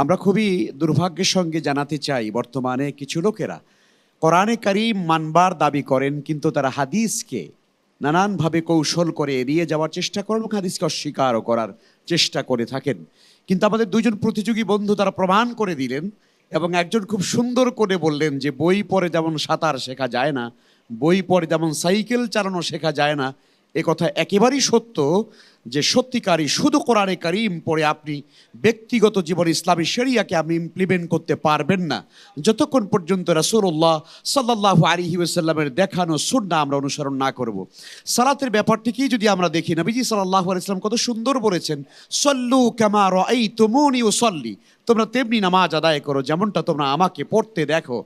আমরা খুবই দুর্ভাগ্যের সঙ্গে জানাতে চাই বর্তমানে কিছু লোকেরা। কোরআনে কারিম মানবার দাবি করেন, কিন্তু তারা হাদিসকে নানানভাবে কৌশল করে এড়িয়ে যাওয়ার চেষ্টা করেন এবং হাদিসকে অস্বীকারও করার চেষ্টা করে থাকেন। কিন্তু আমাদের দুজন প্রতিযোগী বন্ধু তারা প্রমাণ করে দিলেন এবং একজন খুব সুন্দর করে বললেন যে, বই পড়ে যেমন সাঁতার শেখা যায় না, বই পড়ে যেমন সাইকেল চালানো শেখা যায় না, এ কথা একেবারেই সত্য। যে সত্যিকারই শুধু কোরআনে কারিম পড়ে আপনি ব্যক্তিগত জীবনে ইসলামী শরিয়াকে আপনি ইমপ্লিমেন্ট করতে পারবেন না। যতক্ষণ পর্যন্ত রাসূলুল্লাহ সাল্লাল্লাহু আলাইহি ওয়াসাল্লামের দেখানো সুন্নাহ আমরা অনুসরণ না করব। সালাতের ব্যাপারটিকেই যদি আমরা দেখি, নবীজি সাল্লাল্লাহু আলাইহি ওয়াসাল্লাম কত সুন্দর বলেছেন, সল্লু কামা ও সল্লি তোমরা তেমনি নামাজ আদায় করো, যেমনটা তোমরা আমাকে পড়তে দেখো।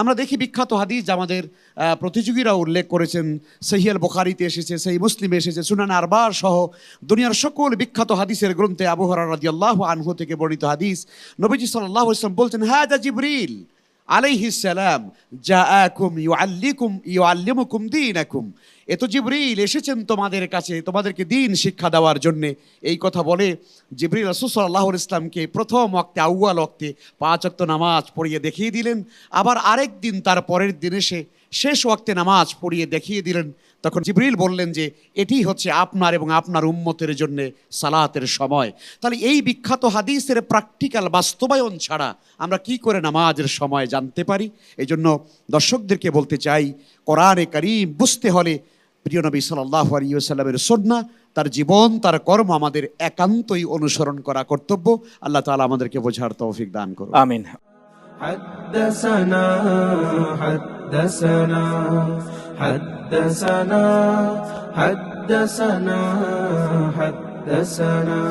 আমরা দেখি বিখ্যাত হাদিস আমাদের প্রতিযোগীরা উল্লেখ করেছেন সহিয়াল বোখারিতে এসেছে সেই মুসলিমে এসেছে, সুনান আরবার সহ দুনিয়ার সকল বিখ্যাত হাদিসের গ্রন্থে আবহাওয়া রাজি আল্লাহ আনহু থেকে বর্ণিত হাদিস, নবীজি সাল্লাহ ইসলাম বলছেন হ্যাঁ দা জিবরিল আলাইহিস সালাম ইউ আল্লিকুম ইউ আল্লিমুকুম এ তো জিবরিল এসেছেন তোমাদের কাছে, তোমাদেরকে দিন শিক্ষা দেওয়ার জন্যে। এই কথা বলে জিবরিল রাসূল ইসলামকে প্রথম ওয়াক্তে, আউয়াল ওয়াক্তে পাঁচ ওয়াক্ত নামাজ পড়িয়ে দেখিয়ে দিলেন। আবার আরেক দিন তার পরের দিন এসে শেষ ওয়াক্তে নামাজ পড়িয়ে দেখিয়ে দিলেন। তখন জিবরিল বললেন যে, এটি হচ্ছে আপনার এবং আপনার উম্মতের জন্য সালাতের সময়। তাহলে এই বিখ্যাত হাদিসের প্র্যাকটিক্যাল বাস্তবায়ন ছাড়া আমরা কি করে নামাজের সময় জানতে পারি? এই জন্য দর্শকদেরকে বলতে চাই, কোরআনে কারিম বুঝতে হলে প্রিয় নবী সাল্লাহ আলিয়াল্লামের সন্না তার জীবন তার কর্ম আমাদের একান্তই অনুসরণ করা কর্তব্য আল্লাহ তাআলা আমাদেরকে বোঝার তৌফিক দান করুন আমিন حدثنا حدثنا حدثنا حدثنا حدثنا